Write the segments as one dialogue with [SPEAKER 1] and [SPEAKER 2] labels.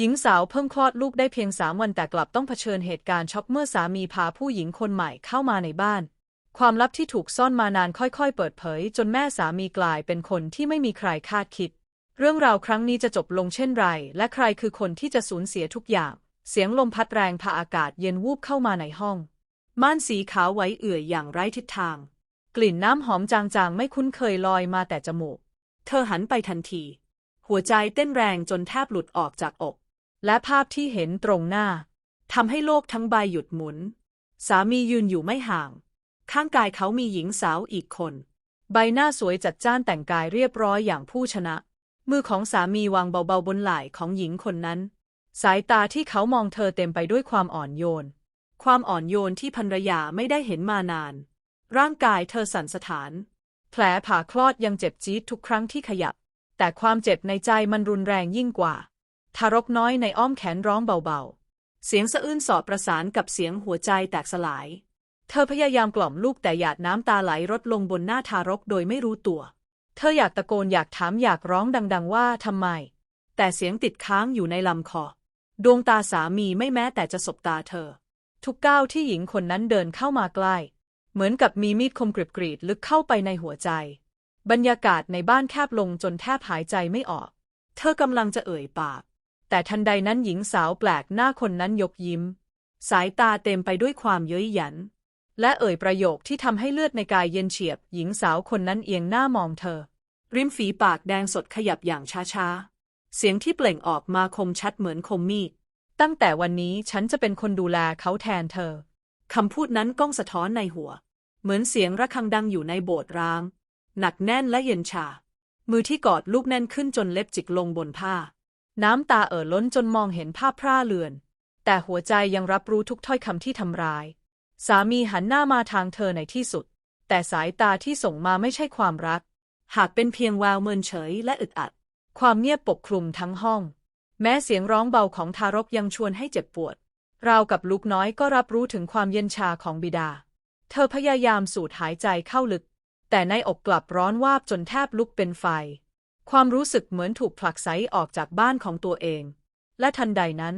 [SPEAKER 1] หญิงสาวเพิ่งคลอดลูกได้เพียงสามวันแต่กลับต้องเผชิญเหตุการณ์ช็อกเมื่อสามีพาผู้หญิงคนใหม่เข้ามาในบ้าน ความลับที่ถูกซ่อนมานานค่อยๆ เปิดเผย จนแม่สามีกลายเป็นคนที่ไม่มีใครคาดคิด เรื่องราวครั้งนี้จะจบลงเช่นไร และใครคือคนที่จะสูญเสียทุกอย่าง เสียงลมพัดแรงพาอากาศเย็นวูบเข้ามาในห้อง ม่านสีขาวไว้เอื่อยอย่างไร้ทิศทาง กลิ่นน้ำหอมจางๆ ไม่คุ้นเคยลอยมาแต่จมูก เธอหันไปทันที หัวใจเต้นแรงจนแทบหลุดออกจากอก และภาพที่เห็นตรงหน้าทำให้โลกทั้งใบหยุดหมุน สามียืนอยู่ไม่ห่าง ข้างกายเขามีหญิงสาวอีกคน ใบหน้าสวยจัดจ้านแต่งกายเรียบร้อยอย่างผู้ชนะ มือของสามีวางเบาๆบนไหล่ของหญิงคนนั้น สายตาที่เขามองเธอเต็มไปด้วยความอ่อนโยน ความอ่อนโยนที่ภรรยาไม่ได้เห็นมานาน ร่างกายเธอสั่นสะท้าน แผลผ่าคลอดยังเจ็บจี๊ดทุกครั้งที่ขยับ แต่ความเจ็บในใจมันรุนแรงยิ่งกว่า ทารกน้อยในอ้อมแขนร้องเบาๆ เสียงสะอื้นสอดประสานกับเสียงหัวใจแตกสลาย เธอพยายามกล่อมลูกแต่หยาดน้ำตาไหลรดลงบนหน้าทารกโดยไม่รู้ตัว เธออยากตะโกนอยากถามอยากร้องดัง ๆ ว่าทำไม แต่เสียงติดค้างอยู่ในลำคอ ดวงตาสามีไม่แม้แต่จะสบตาเธอ ทุกก้าวที่หญิงคนนั้นเดินเข้ามาใกล้ เหมือนกับมีมีดคมกริบกรีดลึกเข้าไปในหัวใจ บรรยากาศในบ้านแคบลงจนแทบหายใจไม่ออก เธอกำลังจะเอ่ยปาก แต่ทันใดนั้นหญิงสาวแปลกหน้าคนนั้นยกยิ้ม สายตาเต็มไปด้วยความเย้ยหยัน และเอ่ยประโยคที่ทำให้เลือดในกายเย็นเฉียบ หญิงสาวคนนั้นเอียงหน้ามองเธอ ริมฝีปากแดงสดขยับอย่างช้าๆ เสียงที่เปล่งออกมาคมชัดเหมือนคมมีด ตั้งแต่วันนี้ฉันจะเป็นคนดูแลเขาแทนเธอ คำพูดนั้นก้องสะท้อนในหัว เหมือนเสียงระฆังดังอยู่ในโบสถ์ร้าง หนักแน่นและเย็นชา มือที่กอดลูกแน่นขึ้นจนเล็บจิกลงบนผ้า น้ำตาเอ่อล้นจนมองเห็นภาพพร่าเลือน แต่หัวใจยังรับรู้ทุกถ้อยคำที่ทำร้าย สามีหันหน้ามาทางเธอในที่สุด แต่สายตาที่ส่งมาไม่ใช่ความรัก หากเป็นเพียงแววเมินเฉยและอึดอัด ความเงียบปกคลุมทั้งห้อง แม้เสียงร้องเบาของทารกยังชวนให้เจ็บปวด ราวกับลูกน้อยก็รับรู้ถึงความเย็นชาของบิดา เธอพยายามสูดหายใจเข้าลึก แต่ในอกกลับร้อนวาบจนแทบลุกเป็นไฟ ความรู้สึกเหมือนถูกผลักไสออกจากบ้านของตัวเอง และทันใดนั้น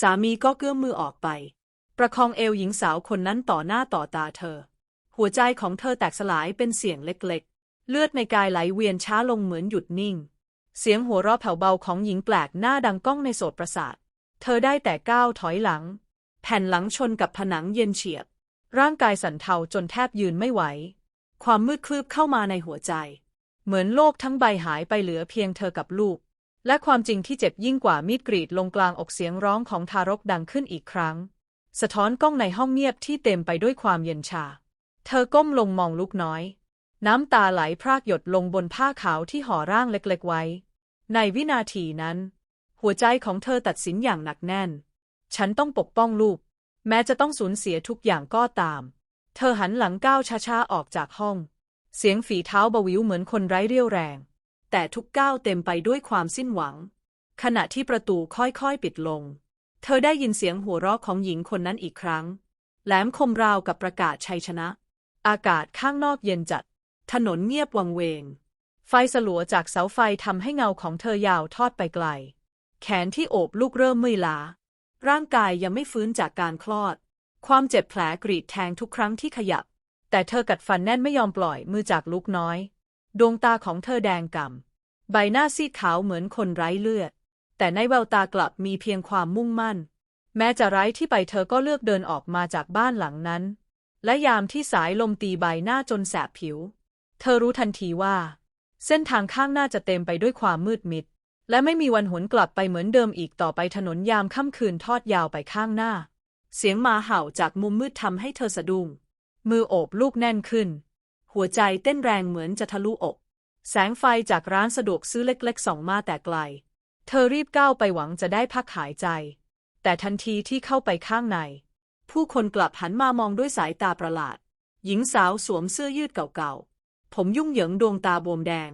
[SPEAKER 1] สามีก็เกื้อมมือออกไป ประคองเอวหญิงสาวคนนั้นต่อหน้าต่อตาเธอ หัวใจของเธอแตกสลายเป็นเสียงเล็กๆ เลือดในกายไหลเวียนช้าลงเหมือนหยุดนิ่ง เสียงหัวเราะแผ่วเบาของหญิงแปลกหน้าดังก้องในโสตประสาท เธอได้แต่ก้าวถอยหลัง แผ่นหลังชนกับผนังเย็นเฉียบ ร่างกายสั่นเทาจนแทบยืนไม่ไหว ความมืดคลืบเข้ามาในหัวใจ เหมือนโลกทั้งใบหายไปเหลือเพียงเธอกับลูก และความจริงที่เจ็บยิ่งกว่ามีดกรีดลงกลางอกเสียงร้องของทารกดังขึ้นอีกครั้ง สะท้อนกล้องในห้องเงียบที่เต็มไปด้วยความเย็นชา เธอก้มลงมองลูกน้อย น้ำตาไหลพรากหยดลงบนผ้าขาวที่ห่อร่างเล็กๆไว้ ในวินาทีนั้น หัวใจของเธอตัดสินอย่างหนักแน่น ฉันต้องปกป้องลูก แม้จะต้องสูญเสียทุกอย่างก็ตาม เธอหันหลังก้าวช้าๆออกจากห้อง เสียงฝีเท้าเบาวิวเหมือนคนไร้เรี่ยวแรง แต่ทุกก้าวเต็มไปด้วยความสิ้นหวัง ขณะที่ประตูค่อยๆปิดลง เธอได้ยินเสียงหัวเราะของหญิงคนนั้นอีกครั้ง แหลมคมราวกับประกาศชัยชนะ อากาศข้างนอกเย็นจัด ถนนเงียบวังเวง ไฟสลัวจากเสาไฟทำให้เงาของเธอยาวทอดไปไกล แขนที่โอบลูกเริ่มเมื่อยล้า ร่างกายยังไม่ฟื้นจากการคลอด ความเจ็บแผลกรีดแทงทุกครั้งที่ขยับ แต่เธอกัดฟันแน่นไม่ยอมปล่อยมือจากลูกน้อย ดวงตาของเธอแดงกำ่ำใบหน้าซีดขาวเหมือนคนไร้เลือด แต่ในแววตากลับมีเพียงความมุ่งมั่น แม้จะไร้ที่ไปเธอก็เลือกเดินออกมาจากบ้านหลังนั้น และยามที่สายลมตีใบหน้าจนแสบผิว เธอรู้ทันทีว่า เส้นทางข้างหน้าจะเต็มไปด้วยความมืดมิด และไม่มีวันหวนกลับไปเหมือนเดิมอีกต่อไปถนนยามค่ำคืนทอดยาวไปข้างหน้า เสียงหมาเห่าจากมุมมืดทำให้เธอสะดุ้ง มือโอบลูกแน่นขึ้น หัวใจเต้นแรงเหมือนจะทะลุอก แสงไฟจากร้านสะดวกซื้อเล็กๆส่องมาแต่ไกล เธอรีบก้าวไปหวังจะได้พักหายใจ แต่ทันทีที่เข้าไปข้างใน ผู้คนกลับหันมามองด้วยสายตาประหลาด หญิงสาวสวมเสื้อยืดเก่าๆ ผมยุ่งเหยิงดวงตาบวมแดง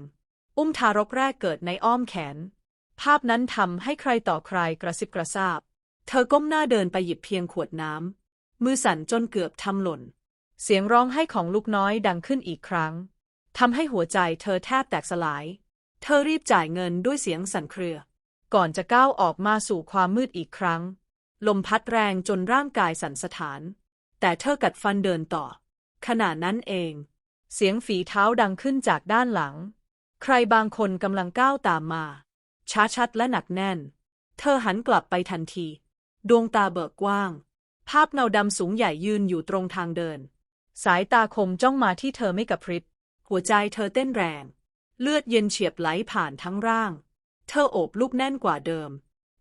[SPEAKER 1] อุ้มทารกแรกเกิดในอ้อมแขน ภาพนั้นทำให้ใครต่อใครกระซิบกระซาบ เธอก้มหน้าเดินไปหยิบเพียงขวดน้ำมือสั่นจนเกือบทำหล่น เสียงร้องไห้ของลูกน้อยดังขึ้นอีกครั้งทำให้หัวใจเธอแทบแตกสลาย เธอรีบจ่ายเงินด้วยเสียงสั่นเครือ ก่อนจะก้าวออกมาสู่ความมืดอีกครั้ง ลมพัดแรงจนร่างกายสั่นสะท้าน แต่เธอกัดฟันเดินต่อ ขณะนั้นเอง เสียงฝีเท้าดังขึ้นจากด้านหลัง ใครบางคนกำลังก้าวตามมา ช้าชัดและหนักแน่น เธอหันกลับไปทันที ดวงตาเบิกกว้าง ภาพเงาดำสูงใหญ่ยืนอยู่ตรงทางเดิน สายตาคมจ้องมาที่เธอไม่กระพริบ หัวใจเธอเต้นแรง เลือดเย็นเฉียบไหลผ่านทั้งร่าง เธอโอบลูกแน่นกว่าเดิม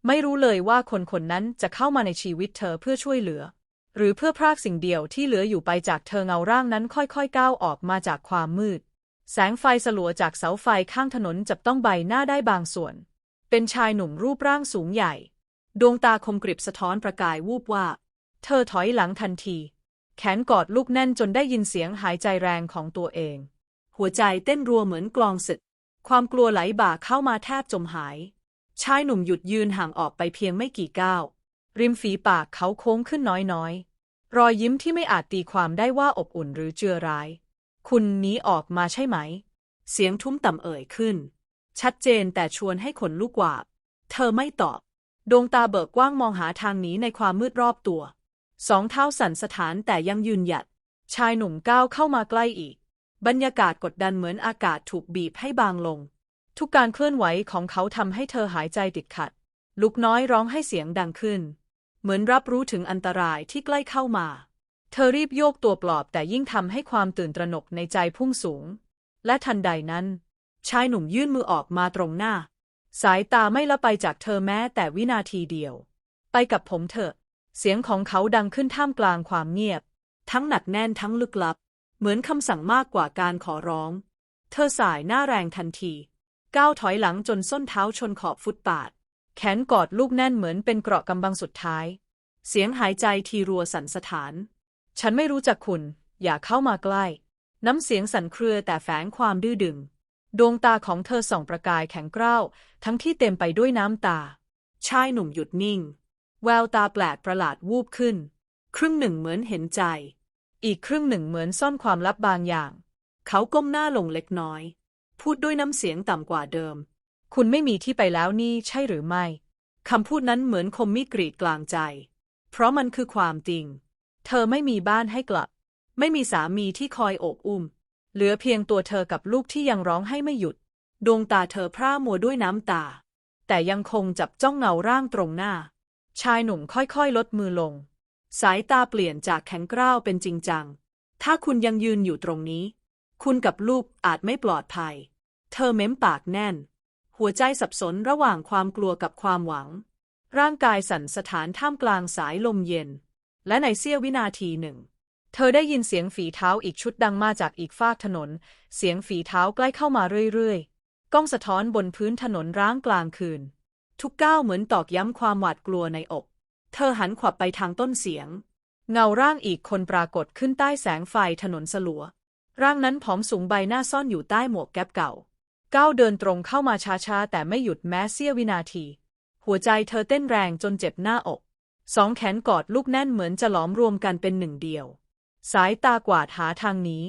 [SPEAKER 1] ไม่รู้เลยว่าคนคนนั้นจะเข้ามาในชีวิตเธอเพื่อช่วยเหลือ หรือเพื่อพรากสิ่งเดียวที่เหลืออยู่ไปจากเธอเงาร่างนั้นค่อยๆก้าวออกมาจากความมืด แสงไฟสลัวจากเสาไฟข้างถนนจับต้องใบหน้าได้บางส่วน เป็นชายหนุ่มรูปร่างสูงใหญ่ ดวงตาคมกริบสะท้อนประกายวูบว่า เธอถอยหลังทันที แขนกอดลูกแน่นจนได้ยินเสียงหายใจแรงของตัวเอง หัวใจเต้นรัวเหมือนกลองศึก ความกลัวไหลบ่าเข้ามาแทบจมหาย ชายหนุ่มหยุดยืนห่างออกไปเพียงไม่กี่ก้าว ริมฝีปากเขาโค้งขึ้นน้อยๆ รอยยิ้มที่ไม่อาจตีความได้ว่าอบอุ่นหรือเจือร้าย คุณหนี้ออกมาใช่ไหม เสียงทุ้มต่ำเอ่ยขึ้น ชัดเจนแต่ชวนให้ขนลุกวาบ เธอไม่ตอบ ดวงตาเบิกกว้างมองหาทางหนีในความมืดรอบตัว สองเท้าสั่นสะท้านแต่ยังยืนหยัด ชายหนุ่มก้าวเข้ามาใกล้อีก บรรยากาศกดดันเหมือนอากาศถูกบีบให้บางลง ทุกการเคลื่อนไหวของเขาทำให้เธอหายใจติดขัด ลูกน้อยร้องให้เสียงดังขึ้น เหมือนรับรู้ถึงอันตรายที่ใกล้เข้ามา เธอรีบโยกตัวปลอบแต่ยิ่งทำให้ความตื่นตระหนกในใจพุ่งสูง และทันใดนั้น ชายหนุ่มยื่นมือออกมาตรงหน้า สายตาไม่ละไปจากเธอแม้แต่วินาทีเดียว ไปกับผมเถอะ เสียงของเขาดังขึ้นท่ามกลางความเงียบ ทั้งหนักแน่นทั้งลึกลับ เหมือนคำสั่งมากกว่าการขอร้อง เธอสายหน้าแรงทันที ก้าวถอยหลังจนส้นเท้าชนขอบฟุตปาด แขนกอดลูกแน่นเหมือนเป็นเกราะกำบังสุดท้าย เสียงหายใจทีรัวสันสะท้าน ฉันไม่รู้จักคุณ อย่าเข้ามาใกล้ น้ำเสียงสั่นเครือแต่แฝงความดื้อดึง ดวงตาของเธอส่องประกายแข็งกร้าว ทั้งที่เต็มไปด้วยน้ำตา ชายหนุ่มหยุดนิ่ง แววตาแปลกประหลาดวูบขึ้น ครึ่งหนึ่งเหมือนเห็นใจ อีกครึ่งหนึ่งเหมือนซ่อนความลับบางอย่าง เขาก้มหน้าลงเล็กน้อย พูดด้วยน้ำเสียงต่ำกว่าเดิม คุณไม่มีที่ไปแล้วนี่ใช่หรือไม่คำพูดนั้นเหมือนคมมีกรีดกลางใจ เพราะมันคือความจริง เธอไม่มีบ้านให้กลับ ไม่มีสามีที่คอยโอบอุ้ม เหลือเพียงตัวเธอกับลูกที่ยังร้องให้ไม่หยุด ดวงตาเธอพร่ามัวด้วยน้ำตา แต่ยังคงจับจ้องเงาร่างตรงหน้า ชายหนุ่มค่อยๆ ลดมือลง สายตาเปลี่ยนจากแข็งกร้าวเป็นจริงจัง ถ้าคุณยังยืนอยู่ตรงนี้ คุณกับลูกอาจไม่ปลอดภัย เธอเม้มปากแน่น หัวใจสับสนระหว่างความกลัวกับความหวัง ร่างกายสั่นสะท้านท่ามกลางสายลมเย็น และในเสี้ยววินาทีหนึ่ง เธอได้ยินเสียงฝีเท้าอีกชุดดังมาจากอีกฟากถนน เสียงฝีเท้าใกล้เข้ามาเรื่อยๆ ก้องสะท้อนบนพื้นถนนร้างกลางคืน ทุกก้าวเหมือนตอกย้ำความหวาดกลัวในอก เธอหันขวับไปทางต้นเสียง เงาร่างอีกคนปรากฏขึ้นใต้แสงไฟถนนสลัว ร่างนั้นผอมสูงใบหน้าซ่อนอยู่ใต้หมวกแก๊ปเก่า ก้าวเดินตรงเข้ามาช้าๆ แต่ไม่หยุดแม้เสี้ยววินาที หัวใจเธอเต้นแรงจนเจ็บหน้าอก สองแขนกอดลูกแน่นเหมือนจะหลอมรวมกันเป็นหนึ่งเดียว สายตากวาดหาทางนี้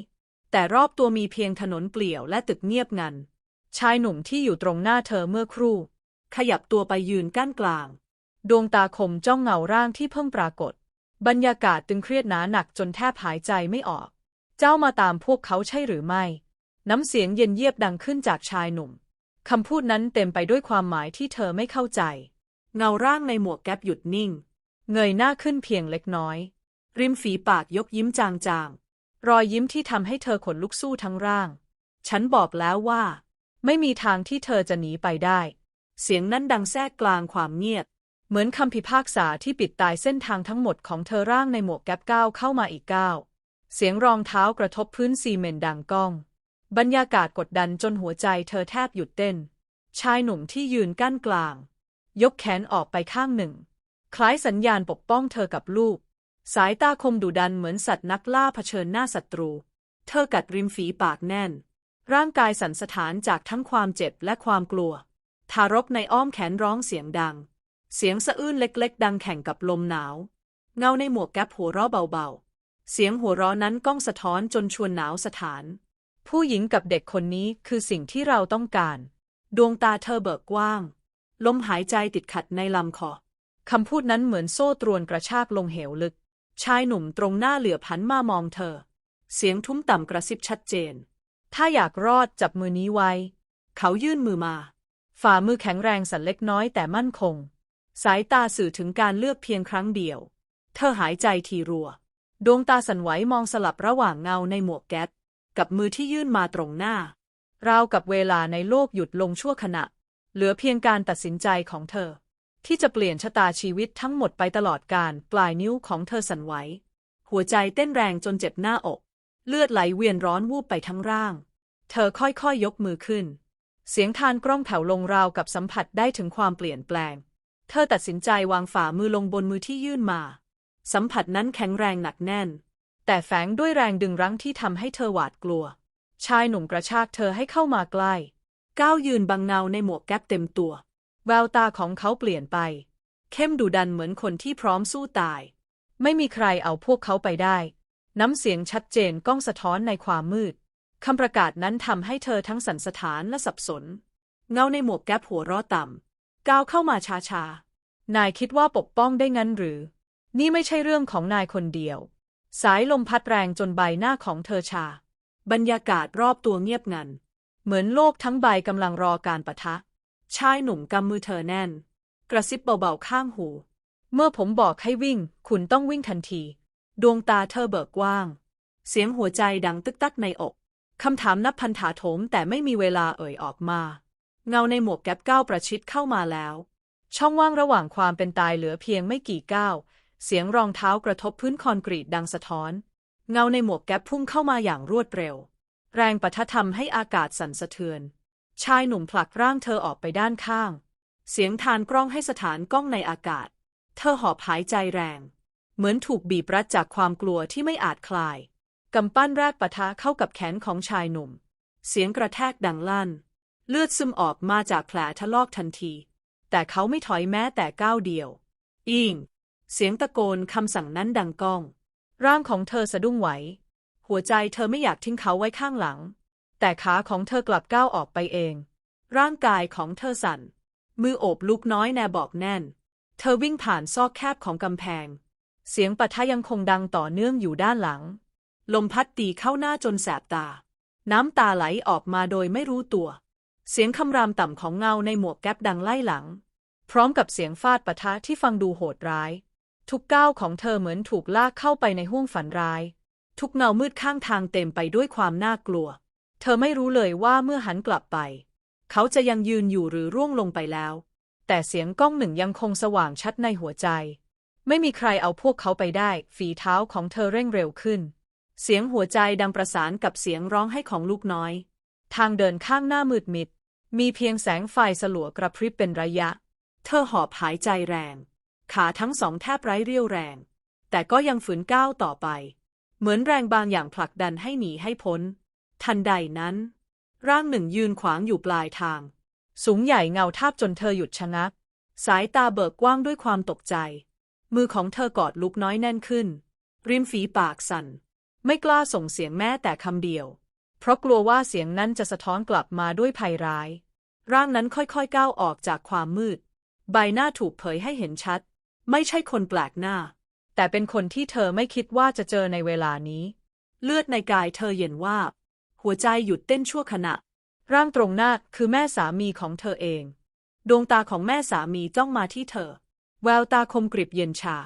[SPEAKER 1] แต่รอบตัวมีเพียงถนนเปลี่ยวและตึกเงียบงัน ชายหนุ่มที่อยู่ตรงหน้าเธอเมื่อครู่ ขยับตัวไปยืนกั้นกลาง ดวงตาคมจ้องเงาร่างที่เพิ่งปรากฏ บรรยากาศตึงเครียดหนาหนักจนแทบหายใจไม่ออก เจ้ามาตามพวกเขาใช่หรือไม่ น้ำเสียงเย็นเยียบดังขึ้นจากชายหนุ่มคำพูดนั้นเต็มไปด้วยความหมายที่เธอไม่เข้าใจ เงาร่างในหมวกแก๊ปหยุดนิ่ง เงยหน้าขึ้นเพียงเล็กน้อย ริมฝีปากยกยิ้มจางๆ รอยยิ้มที่ทำให้เธอขนลุกสู้ทั้งร่าง ฉันบอกแล้วว่า ไม่มีทางที่เธอจะหนีไปได้ เสียงนั้นดังแทรกกลางความเงียบ เหมือนคำพิพากษาที่ปิดตายเส้นทางทั้งหมดของเธอร่างในหมวกแก๊ปก้าวเข้ามาอีกก้าว เสียงรองเท้ากระทบพื้นซีเมนต์ดังก้อง บรรยากาศกดดันจนหัวใจเธอแทบหยุดเต้น ชายหนุ่มที่ยืนกั้นกลาง ยกแขนออกไปข้างหนึ่ง คล้ายสัญญาณปกป้องเธอกับลูก สายตาคมดุดันเหมือนสัตว์นักล่าเผชิญหน้าศัตรู เธอกัดริมฝีปากแน่น ร่างกายสั่นสะท้านจากทั้งความเจ็บและความกลัว ทารกในอ้อมแขนร้องเสียงดัง เสียงสะอื้นเล็กๆ ดังแข่งกับลมหนาว เงาในหมวกแก๊ปหัวเราะเบาๆ เสียงหัวเราะนั้นก้องสะท้อนจนชวนหนาวสถาน ผู้หญิงกับเด็กคนนี้คือสิ่งที่เราต้องการ ดวงตาเธอเบิกกว้าง
[SPEAKER 2] ลมหายใจติดขัดในลำคอ
[SPEAKER 1] คำพูดนั้นเหมือนโซ่ตรวนกระชากลงเหวลึก
[SPEAKER 2] ชายหนุ่มตรงหน้าเหลือบหันมามองเธอ เสียงทุ้มต่ำกระซิบชัดเจน
[SPEAKER 1] ถ้าอยากรอดจับมือนี้ไว้
[SPEAKER 2] เขายื่นมือมา
[SPEAKER 1] ฝ่ามือแข็งแรงสั่นเล็กน้อยแต่มั่นคง
[SPEAKER 2] สายตาสื่อถึงการเลือกเพียงครั้งเดียว เธอหายใจทีรัว
[SPEAKER 1] ดวงตาสั่นไหวมองสลับระหว่างเงาในหมวกแก๊ส
[SPEAKER 2] กับมือที่ยื่นมาตรงหน้า
[SPEAKER 1] ราวกับเวลาในโลกหยุดลงชั่วขณะ เหลือเพียงการตัดสินใจของเธอ ที่จะเปลี่ยนชะตาชีวิตทั้งหมดไปตลอดการปลายนิ้วของเธอสั่นไหว
[SPEAKER 2] หัวใจเต้นแรงจนเจ็บหน้าอก เลือดไหลเวียนร้อนวูบไปทั้งร่าง เธอค่อยๆยยกมือขึ้น
[SPEAKER 1] เสียงทานกล้องแผ่วลงราวกับสัมผัสได้ถึงความเปลี่ยนแปลง
[SPEAKER 2] เธอตัดสินใจวางฝ่ามือลงบนมือที่ยื่นมา สัมผัสนั้นแข็งแรงหนักแน่น
[SPEAKER 1] แต่แฝงด้วยแรงดึงรั้งที่ทำให้เธอหวาดกลัว ชายหนุ่มกระชากเธอให้เข้ามาใกล้
[SPEAKER 2] ก้าวยืนบังเงาในหมวกแก๊ปเต็มตัว
[SPEAKER 1] แววตาของเขาเปลี่ยนไป
[SPEAKER 2] เข้มดุดันเหมือนคนที่พร้อมสู้ตาย
[SPEAKER 1] ไม่มีใครเอาพวกเขาไปได้ น้ำเสียงชัดเจนก้องสะท้อนในความมืด คำประกาศนั้นทำให้เธอทั้งสันสถานและสับสน
[SPEAKER 2] เงาในหมวกแก๊ปหัวร้อต่ำก้าวเข้ามาช้า
[SPEAKER 1] นายคิดว่าปกป้องได้งั้นหรือ นี่ไม่ใช่เรื่องของนายคนเดียว สายลมพัดแรงจนใบหน้าของเธอชา
[SPEAKER 2] บรรยากาศรอบตัวเงียบงัน
[SPEAKER 1] เหมือนโลกทั้งใบกำลังรอการประทะ
[SPEAKER 2] ชายหนุ่มกำมือเธอแน่น กระซิบเบาๆข้างหู
[SPEAKER 1] เมื่อผมบอกให้วิ่ง คุณต้องวิ่งทันที
[SPEAKER 2] ดวงตาเธอเบิกกว้าง เสียงหัวใจดังตึกตักในอก คำถามนับพันถาโถมแต่ไม่มีเวลาเอ่ยออกมา เงาในหมวกแก๊ปก้าวประชิดเข้ามาแล้ว
[SPEAKER 1] ช่องว่างระหว่างความเป็นตายเหลือเพียงไม่กี่ก้าว เสียงรองเท้ากระทบพื้นคอนกรีตดังสะท้อน
[SPEAKER 2] เงาในหมวกแก๊ปพุ่งเข้ามาอย่างรวดเร็ว แรงปะทะทำให้อากาศสั่นสะเทือน ชายหนุ่มผลักร่างเธอออกไปด้านข้าง เสียงทานกล้องให้สถานกล้องในอากาศ เธอหอบหายใจแรง เหมือนถูกบีบรัดจากความกลัวที่ไม่อาจคลาย กำปั้นแรกปะทะเข้ากับแขนของชายหนุ่ม เสียงกระแทกดังลั่น เลือดซึมออกมาจากแผลทะลอกทันที แต่เขาไม่ถอยแม้แต่ก้าวเดียว อิง เสียงตะโกนคำสั่งนั้นดังก้อง
[SPEAKER 1] ร่างของเธอสะดุ้งไหว
[SPEAKER 2] หัวใจเธอไม่อยากทิ้งเขาไว้ข้างหลัง
[SPEAKER 1] แต่ขาของเธอกลับก้าวออกไปเอง
[SPEAKER 2] ร่างกายของเธอสั่น มือโอบลูกน้อยแนบอกแน่น เธอวิ่งผ่านซอกแคบของกำแพง
[SPEAKER 1] เสียงปะทะยังคงดังต่อเนื่องอยู่ด้านหลัง
[SPEAKER 2] ลมพัดตีเข้าหน้าจนแสบตา น้ำตาไหลออกมาโดยไม่รู้ตัว เสียงคำรามต่ำของเงาในหมวกแก๊ปดังไล่หลัง
[SPEAKER 1] พร้อมกับเสียงฟาดปะทะที่ฟังดูโหดร้าย ทุกก้าวของเธอเหมือนถูกลากเข้าไปในห้วงฝันร้าย
[SPEAKER 2] ทุกเงามืดข้างทางเต็มไปด้วยความน่ากลัว
[SPEAKER 1] เธอไม่รู้เลยว่าเมื่อหันกลับไป
[SPEAKER 2] เขาจะยังยืนอยู่หรือร่วงลงไปแล้ว
[SPEAKER 1] แต่เสียงก้องหนึ่งยังคงสว่างชัดในหัวใจ ไม่มีใครเอาพวกเขาไปได้ ฝีเท้าของเธอเร่งเร็วขึ้น
[SPEAKER 2] เสียงหัวใจดังประสานกับเสียงร้องไห้ของลูกน้อย
[SPEAKER 1] ทางเดินข้างหน้ามืดมิด มีเพียงแสงไฟสลัวกระพริบเป็นระยะ
[SPEAKER 2] เธอหอบหายใจแรง ขาทั้งสองแทบไร้เรี่ยวแรง แต่ก็ยังฝืนก้าวต่อไป เหมือนแรงบางอย่างผลักดันให้หนีให้พ้น ทันใดนั้น ร่างหนึ่งยืนขวางอยู่ปลายทาง
[SPEAKER 1] สูงใหญ่เงาทาบจนเธอหยุดชะงัก
[SPEAKER 2] สายตาเบิกกว้างด้วยความตกใจ มือของเธอกอดลูกน้อยแน่นขึ้น ริมฝีปากสั่น ไม่กล้าส่งเสียงแม้แต่คำเดียว
[SPEAKER 1] เพราะกลัวว่าเสียงนั้นจะสะท้อนกลับมาด้วยภัยร้าย
[SPEAKER 2] ร่างนั้นค่อยๆก้าวออกจากความมืด ใบหน้าถูกเผยให้เห็นชัด ไม่ใช่คนแปลกหน้า
[SPEAKER 1] แต่เป็นคนที่เธอไม่คิดว่าจะเจอในเวลานี้
[SPEAKER 2] เลือดในกายเธอเย็นวาบหัวใจหยุดเต้นชั่วขณะ
[SPEAKER 1] ร่างตรงหน้าคือแม่สามีของเธอเอง
[SPEAKER 2] ดวงตาของแม่สามีจ้องมาที่เธอ แววตาคมกริบเย็นชา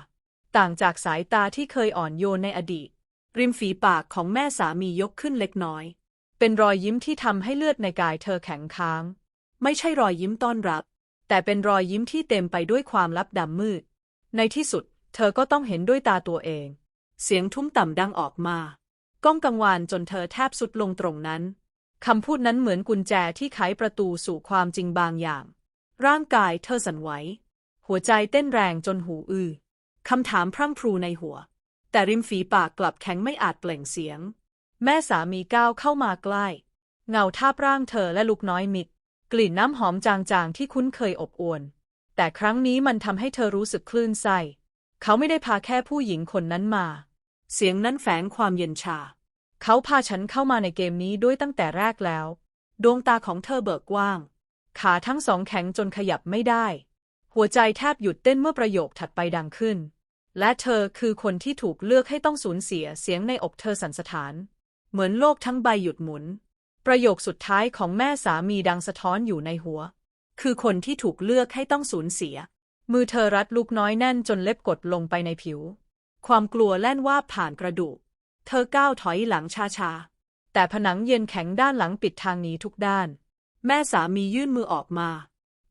[SPEAKER 2] ต่างจากสายตาที่เคยอ่อนโยนในอดีต ริมฝีปากของแม่สามียกขึ้นเล็กน้อย
[SPEAKER 1] เป็นรอยยิ้มที่ทำให้เลือดในกายเธอแข็งค้าง
[SPEAKER 2] ไม่ใช่รอยยิ้มต้อนรับ
[SPEAKER 1] แต่เป็นรอยยิ้มที่เต็มไปด้วยความลับดำมืด ในที่สุด เธอก็ต้องเห็นด้วยตาตัวเอง
[SPEAKER 2] เสียงทุ้มต่ำดังออกมา ก้องกังวานจนเธอแทบสุดลงตรงนั้น
[SPEAKER 1] คำพูดนั้นเหมือนกุญแจที่ไขประตูสู่ความจริงบางอย่าง
[SPEAKER 2] ร่างกายเธอสั่นไหว หัวใจเต้นแรงจนหูอื้อคำถามพรั่งพรูในหัว แต่ริมฝีปากกลับแข็งไม่อาจเปล่งเสียง
[SPEAKER 1] แม่สามีก้าวเข้ามาใกล้ เงาทาบร่างเธอและลูกน้อยมิด กลิ่นน้ำหอมจางๆที่คุ้นเคยอบอวลแต่ครั้งนี้มันทำให้เธอรู้สึกคลื่นไส้เขาไม่ได้พาแค่ผู้หญิงคนนั้นมา
[SPEAKER 2] เสียงนั้นแฝงความเย็นชา
[SPEAKER 1] เขาพาฉันเข้ามาในเกมนี้ด้วยตั้งแต่แรกแล้ว
[SPEAKER 2] ดวงตาของเธอเบิกกว้าง
[SPEAKER 1] ขาทั้งสองแข็งจนขยับไม่ได้ หัวใจแทบหยุดเต้นเมื่อประโยคถัดไปดังขึ้น และเธอคือคนที่ถูกเลือกให้ต้องสูญเสียเสียงในอกเธอสั่นสะท้าน เหมือนโลกทั้งใบหยุดหมุน ประโยคสุดท้ายของแม่สามีดังสะท้อนอยู่ในหัว
[SPEAKER 2] คือคนที่ถูกเลือกให้ต้องสูญเสีย
[SPEAKER 1] มือเธอรัดลูกน้อยแน่นจนเล็บกดลงไปในผิว
[SPEAKER 2] ความกลัวแล่นว่าผ่านกระดูก เธอก้าวถอยหลังชา
[SPEAKER 1] แต่ผนังเย็นแข็งด้านหลังปิดทางนี้ทุกด้าน
[SPEAKER 2] แม่สามียื่นมือออกมา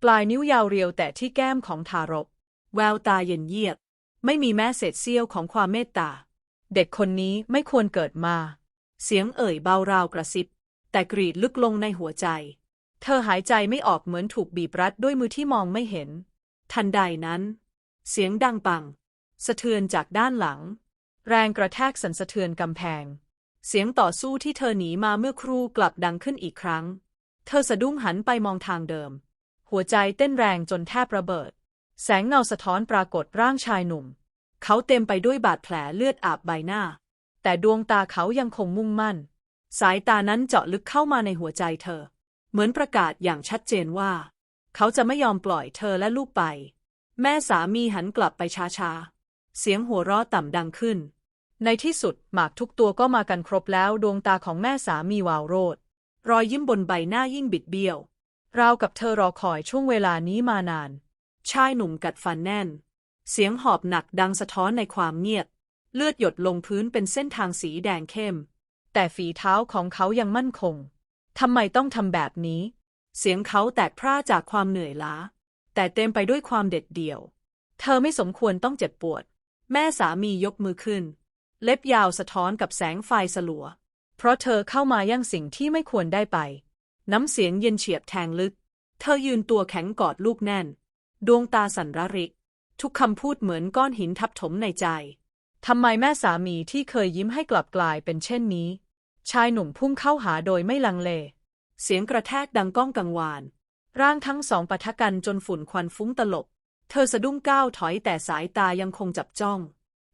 [SPEAKER 1] ปลายนิ้วยาวเรียวแต่ที่แก้มของทารก
[SPEAKER 2] แววตาเย็นเยียบ ไม่มีแม้เศษเสี้ยวของความเมตตา
[SPEAKER 1] เด็กคนนี้ไม่ควรเกิดมา
[SPEAKER 2] เสียงเอ่ยเบาราวกระซิบ แต่กรีดลึกลงในหัวใจ
[SPEAKER 1] เธอหายใจไม่ออกเหมือนถูกบีบรัดด้วยมือที่มองไม่เห็น
[SPEAKER 2] ทันใดนั้น เสียงดังปัง สะเทือนจากด้านหลัง
[SPEAKER 1] แรงกระแทกสั่นสะเทือนกำแพง
[SPEAKER 2] เสียงต่อสู้ที่เธอหนีมาเมื่อครู่กลับดังขึ้นอีกครั้ง เธอสะดุ้งหันไปมองทางเดิม
[SPEAKER 1] หัวใจเต้นแรงจนแทบระเบิด แสงเงาสะท้อนปรากฏร่างชายหนุ่ม
[SPEAKER 2] เขาเต็มไปด้วยบาดแผลเลือดอาบใบหน้า
[SPEAKER 1] แต่ดวงตาเขายังคงมุ่งมั่น
[SPEAKER 2] สายตานั้นเจาะลึกเข้ามาในหัวใจเธอ เหมือนประกาศอย่างชัดเจนว่า เขาจะไม่ยอมปล่อยเธอและลูกไป แม่สามีหันกลับไปช้าๆ เสียงหัวเราะต่ำดังขึ้น
[SPEAKER 1] ในที่สุดหมากทุกตัวก็มากันครบแล้วดวงตาของแม่สามีวาวโรด
[SPEAKER 2] รอยยิ้มบนใบหน้ายิ่งบิดเบี้ยว
[SPEAKER 1] ราวกับเธอรอคอยช่วงเวลานี้มานาน
[SPEAKER 2] ชายหนุ่มกัดฟันแน่น เสียงหอบหนักดังสะท้อนในความเงียบ เลือดหยดลงพื้นเป็นเส้นทางสีแดงเข้ม
[SPEAKER 1] แต่ฝีเท้าของเขายังมั่นคงทำไมต้องทำแบบนี้
[SPEAKER 2] เสียงเขาแตกพร่าจากความเหนื่อยล้า แต่เต็มไปด้วยความเด็ดเดี่ยว
[SPEAKER 1] เธอไม่สมควรต้องเจ็บปวด
[SPEAKER 2] แม่สามียกมือขึ้น เล็บยาวสะท้อนกับแสงไฟสลัว
[SPEAKER 1] เพราะเธอเข้ามายังสิ่งที่ไม่ควรได้ไป
[SPEAKER 2] น้ำเสียงเย็นเฉียบแทงลึก เธอยืนตัวแข็งกอดลูกแน่น ดวงตาสั่นระริก ทุกคำพูดเหมือนก้อนหินทับถมในใจ
[SPEAKER 1] ทำไมแม่สามีที่เคยยิ้มให้กลับกลายเป็นเช่นนี้ ชายหนุ่มพุ่งเข้าหาโดยไม่ลังเล
[SPEAKER 2] เสียงกระแทกดังก้องกังวาน
[SPEAKER 1] ร่างทั้งสองปะทะกันจนฝุ่นควันฟุ้งตลบ
[SPEAKER 2] เธอสะดุ้งก้าวถอยแต่สายตายังคงจับจ้อง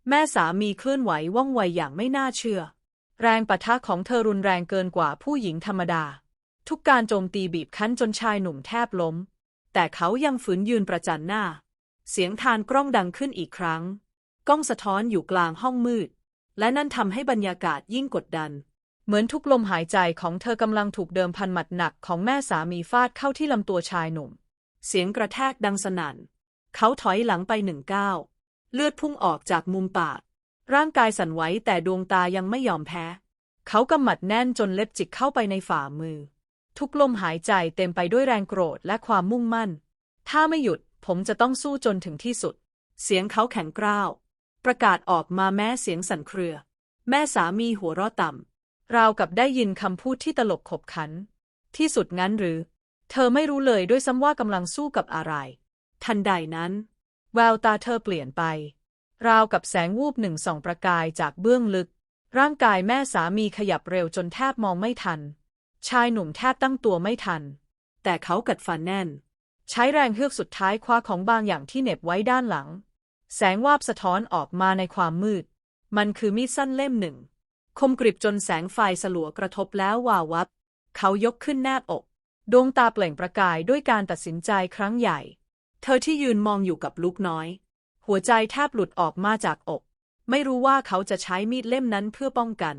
[SPEAKER 2] แม่สามีเคลื่อนไหวว่องไวอย่างไม่น่าเชื่อ
[SPEAKER 1] แรงปะทะของเธอรุนแรงเกินกว่าผู้หญิงธรรมดา ทุกการโจมตีบีบคั้นจนชายหนุ่มแทบล้ม
[SPEAKER 2] แต่เขายังฝืนยืนประจันหน้า เสียงทานกล้องดังขึ้นอีกครั้ง กล้องสะท้อนอยู่กลางห้องมืด และนั่นทำให้บรรยากาศยิ่งกดดัน
[SPEAKER 1] เหมือนทุกลมหายใจของเธอกำลังถูกเดิมพันหมัดหนักของแม่สามีฟาดเข้าที่ลำตัวชายหนุ่ม
[SPEAKER 2] เสียงกระแทกดังสนั่น เขาถอยหลังไปหนึ่งก้าว เลือดพุ่งออกจากมุมปาก ร่างกายสั่นไหวแต่ดวงตายังไม่ยอมแพ้
[SPEAKER 1] เขากำหมัดแน่นจนเล็บจิกเข้าไปในฝ่ามือ ทุกลมหายใจเต็มไปด้วยแรงโกรธและความมุ่งมั่น ถ้าไม่หยุดผมจะต้องสู้จนถึงที่สุด
[SPEAKER 2] เสียงเขาแข็งกร้าว ประกาศออกมาแม้เสียงสั่นเครือ แม่สามีหัวเราะต่ำ
[SPEAKER 1] ราวกับได้ยินคำพูดที่ตลกขบขัน ที่สุดงั้นหรือ เธอไม่รู้เลยด้วยซ้ำว่ากำลังสู้กับอะไร
[SPEAKER 2] ทันใดนั้น
[SPEAKER 1] แววตาเธอเปลี่ยนไป ราวกับแสงวูบหนึ่งส่องประกายจากเบื้องลึก ร่างกายแม่สามีขยับเร็วจนแทบมองไม่ทัน ชายหนุ่มแทบตั้งตัวไม่ทัน
[SPEAKER 2] แต่เขากัดฟันแน่น
[SPEAKER 1] ใช้แรงเฮือกสุดท้ายคว้าของบางอย่างที่เหน็บไว้ด้านหลัง แสงวาบสะท้อนออกมาในความมืด มันคือมีดสั้นเล่มหนึ่ง คมกริบจนแสงไฟสลัวกระทบแล้ววาววับ เขายกขึ้นแนบอก ดวงตาเปล่งประกายด้วยการตัดสินใจครั้งใหญ่
[SPEAKER 2] เธอที่ยืนมองอยู่กับลูกน้อย
[SPEAKER 1] หัวใจแทบหลุดออกมาจากอก ไม่รู้ว่าเขาจะใช้มีดเล่มนั้นเพื่อป้องกัน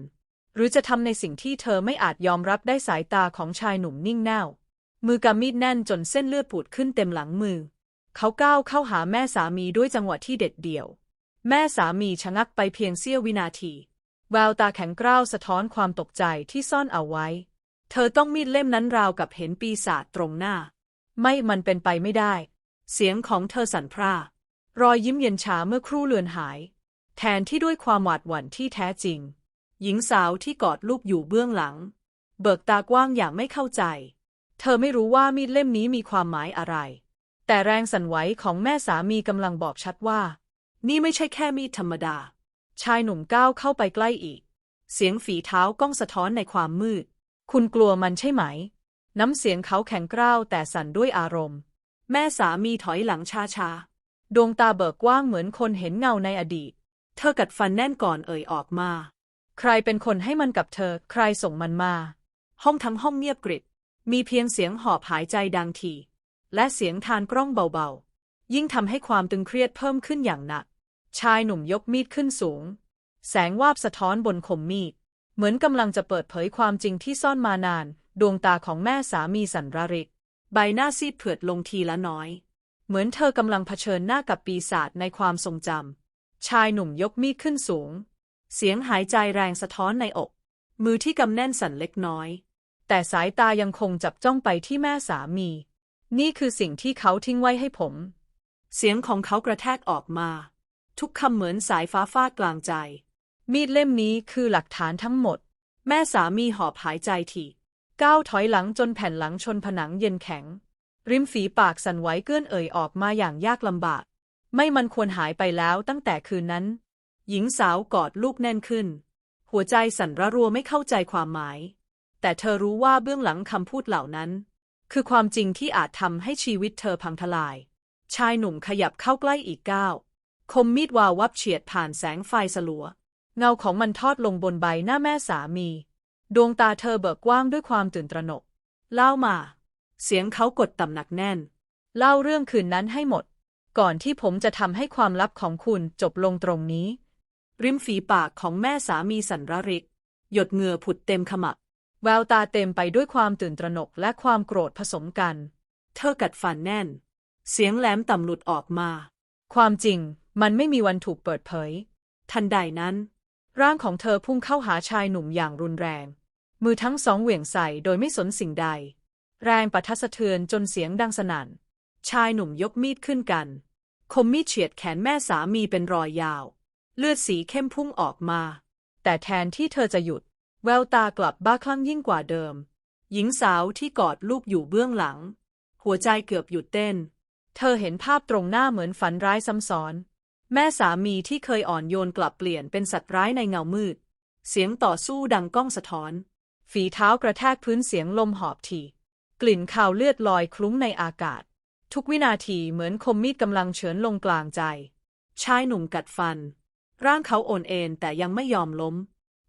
[SPEAKER 1] หรือจะทำในสิ่งที่เธอไม่อาจยอมรับได้สายตาของชายหนุ่มนิ่งแน่ว มือกำมีดแน่นจนเส้นเลือดปูดขึ้นเต็มหลังมือ เขาก้าวเข้าหาแม่สามีด้วยจังหวะที่เด็ดเดี่ยว แม่สามีชะงักไปเพียงเสี้ยววินาที แววตาแข็งกร้าวสะท้อนความตกใจที่ซ่อนเอาไว้ เธอต้องมีดเล่มนั้นราวกับเห็นปีศาจตรงหน้า ไม่มันเป็นไปไม่ได้
[SPEAKER 2] เสียงของเธอสั่นพร่า
[SPEAKER 1] รอยยิ้มเย็นชาเมื่อครู่เลือนหาย แทนที่ด้วยความหวาดหวั่นที่แท้จริง
[SPEAKER 2] หญิงสาวที่กอดลูกอยู่เบื้องหลัง เบิกตากว้างอย่างไม่เข้าใจ
[SPEAKER 1] เธอไม่รู้ว่ามีดเล่มนี้มีความหมายอะไร แต่แรงสั่นไหวของแม่สามีกำลังบอกชัดว่า
[SPEAKER 2] นี่ไม่ใช่แค่มีดธรรมดา
[SPEAKER 1] ชายหนุ่มก้าวเข้าไปใกล้อีก
[SPEAKER 2] เสียงฝีเท้าก้องสะท้อนในความมืด
[SPEAKER 1] คุณกลัวมันใช่ไหม น้ำเสียงเขาแข็งกร้าวแต่สั่นด้วยอารมณ์
[SPEAKER 2] แม่สามีถอยหลังช้าชา
[SPEAKER 1] ดวงตาเบิกกว้างเหมือนคนเห็นเงาในอดีต
[SPEAKER 2] เธอกัดฟันแน่นก่อนเอ่ยออกมา
[SPEAKER 1] ใครเป็นคนให้มันกับเธอ ใครส่งมันมา
[SPEAKER 2] ห้องทั้งห้องเงียบกริบ มีเพียงเสียงหอบหายใจดังที และเสียงทานกล้องเบาๆ ยิ่งทำให้ความตึงเครียดเพิ่มขึ้นอย่างหนัก ชายหนุ่มยกมีดขึ้นสูง แสงวาบสะท้อนบนคมมีด เหมือนกำลังจะเปิดเผยความจริงที่ซ่อนมานาน ดวงตาของแม่สามีสันระริก ใบหน้าซีดเผือดลงทีละน้อย เหมือนเธอกำลังเผชิญหน้ากับปีศาจในความทรงจำชายหนุ่มยกมีดขึ้นสูง เสียงหายใจแรงสะท้อนในอก มือที่กำแน่นสั่นเล็กน้อย แต่สายตายังคงจับจ้องไปที่แม่สามี นี่คือสิ่งที่เขาทิ้งไว้ให้ผม เสียงของเขากระแทกออกมา ทุกคำเหมือนสายฟ้าฟาดกลางใจ มีดเล่มนี้คือหลักฐานทั้งหมด แม่สามีหอบหายใจถี่ก้าวถอยหลังจนแผ่นหลังชนผนังเย็นแข็ง ริมฝีปากสั่นไหวเกื้อนเอ่ยออกมาอย่างยากลำบาก ไม่มันควรหายไปแล้วตั้งแต่คืนนั้น หญิงสาวกอดลูกแน่นขึ้น หัวใจสั่นระรัวไม่เข้าใจความหมาย แต่เธอรู้ว่าเบื้องหลังคำพูดเหล่านั้น คือความจริงที่อาจทำให้ชีวิตเธอพังทลาย ชายหนุ่มขยับเข้าใกล้อีกก้าว คมมีดวาววับเฉียดผ่านแสงไฟสลัว เงาของมันทอดลงบนใบหน้าแม่สามี ดวงตาเธอเบิกกว้างด้วยความตื่นตระหนก เล่ามา เสียงเขากดต่ำหนักแน่น เล่าเรื่องคืนนั้นให้หมด ก่อนที่ผมจะทำให้ความลับของคุณจบลงตรงนี้ ริมฝีปากของแม่สามีสันระริก หยดเหงื่อผุดเต็มขมับแววตาเต็มไปด้วยความตื่นตระหนกและความโกรธผสมกัน เธอกัดฟันแน่น เสียงแหลมต่ำหลุดออกมา ความจริงมันไม่มีวันถูกเปิดเผย ทันใดนั้น ร่างของเธอพุ่งเข้าหาชายหนุ่มอย่างรุนแรง มือทั้งสองเหวี่ยงใส่โดยไม่สนสิ่งใด แรงปะทะสะเทือนจนเสียงดังสนั่น ชายหนุ่มยกมีดขึ้นกัน คมมีดเฉียดแขนแม่สามีเป็นรอยยาว เลือดสีเข้มพุ่งออกมา แต่แทนที่เธอจะหยุด แววตากลับบ้าคลั่งยิ่งกว่าเดิม หญิงสาวที่กอดลูกอยู่เบื้องหลัง หัวใจเกือบหยุดเต้น เธอเห็นภาพตรงหน้าเหมือนฝันร้ายซ้ำซ้อน แม่สามีที่เคยอ่อนโยนกลับเปลี่ยนเป็นสัตว์ร้ายในเงามืด เสียงต่อสู้ดังก้องสะท้อน ฝีเท้ากระแทกพื้นเสียงลมหอบถี่กลิ่นคาวเลือดลอยคลุ้งในอากาศ ทุกวินาทีเหมือนคมมีดกำลังเฉือนลงกลางใจ ชายหนุ่มกัดฟัน ร่างเขาโอนเอ็นแต่ยังไม่ยอมล้ม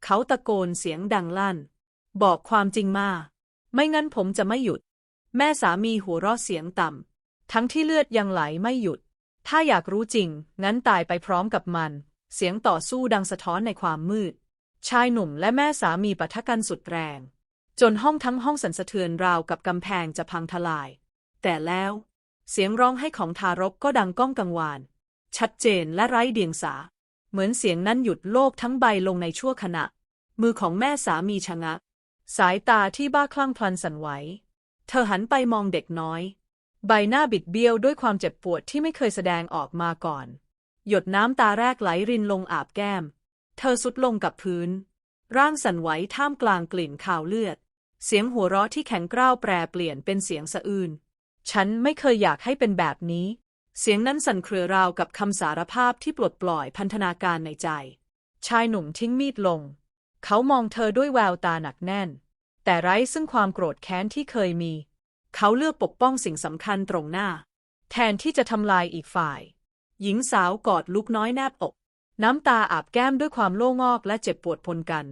[SPEAKER 2] เขาตะโกนเสียงดังลั่น บอกความจริงมา ไม่งั้นผมจะไม่หยุด แม่สามีหัวเราะเสียงต่ำ ทั้งที่เลือดยังไหลไม่หยุด ถ้าอยากรู้จริง งั้นตายไปพร้อมกับมัน เสียงต่อสู้ดังสะท้อนในความมืด ชายหนุ่มและแม่สามีปะทะกันสุดแรง จนห้องทั้งห้องสั่นสะเทือนราวกับกำแพงจะพังทลาย แต่แล้ว เสียงร้องให้ของทารกก็ดังก้องกังวาน ชัดเจนและไร้เดียงสา เหมือนเสียงนั้นหยุดโลกทั้งใบลงในชั่วขณะ มือของแม่สามีชะงัก สายตาที่บ้าคลั่งพลันสั่นไหว เธอหันไปมองเด็กน้อย ใบหน้าบิดเบี้ยวด้วยความเจ็บปวดที่ไม่เคยแสดงออกมาก่อน หยดน้ำตาแรกไหลรินลงอาบแก้ม เธอสุดลงกับพื้น ร่างสั่นไหวท่ามกลางกลิ่นคาวเลือด เสียงหัวเราะที่แข็งกร้าวแปรเปลี่ยนเป็นเสียงสะอื้นฉันไม่เคยอยากให้เป็นแบบนี้ เสียงนั้นสั่นเครือราวกับคำสารภาพที่ปลดปล่อยพันธนาการในใจ ชายหนุ่มทิ้งมีดลง เขามองเธอด้วยแววตาหนักแน่น แต่ไร้ซึ่งความโกรธแค้นที่เคยมี เขาเลือกปกป้องสิ่งสำคัญตรงหน้า แทนที่จะทำลายอีกฝ่าย หญิงสาวกอดลูกน้อยแนบอก น้ำตาอาบแก้มด้วยความโล่งอกและเจ็บปวดปนกัน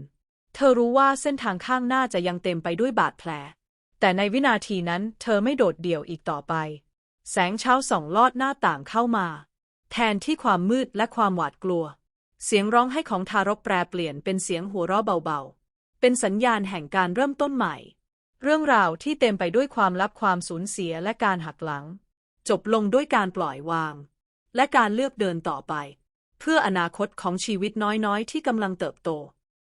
[SPEAKER 2] เธอรู้ว่าเส้นทางข้างหน้าจะยังเต็มไปด้วยบาดแผล แต่ในวินาทีนั้นเธอไม่โดดเดี่ยวอีกต่อไป แสงเช้าส่องลอดหน้าต่างเข้ามา แทนที่ความมืดและความหวาดกลัว เสียงร้องไห้ของทารกแปรเปลี่ยนเป็นเสียงหัวเราะเบาๆ เป็นสัญญาณแห่งการเริ่มต้นใหม่ เรื่องราวที่เต็มไปด้วยความลับความสูญเสียและการหักหลัง จบลงด้วยการปล่อยวาง และการเลือกเดินต่อไป เพื่ออนาคตของชีวิตน้อยๆ ที่กำลังเติบโต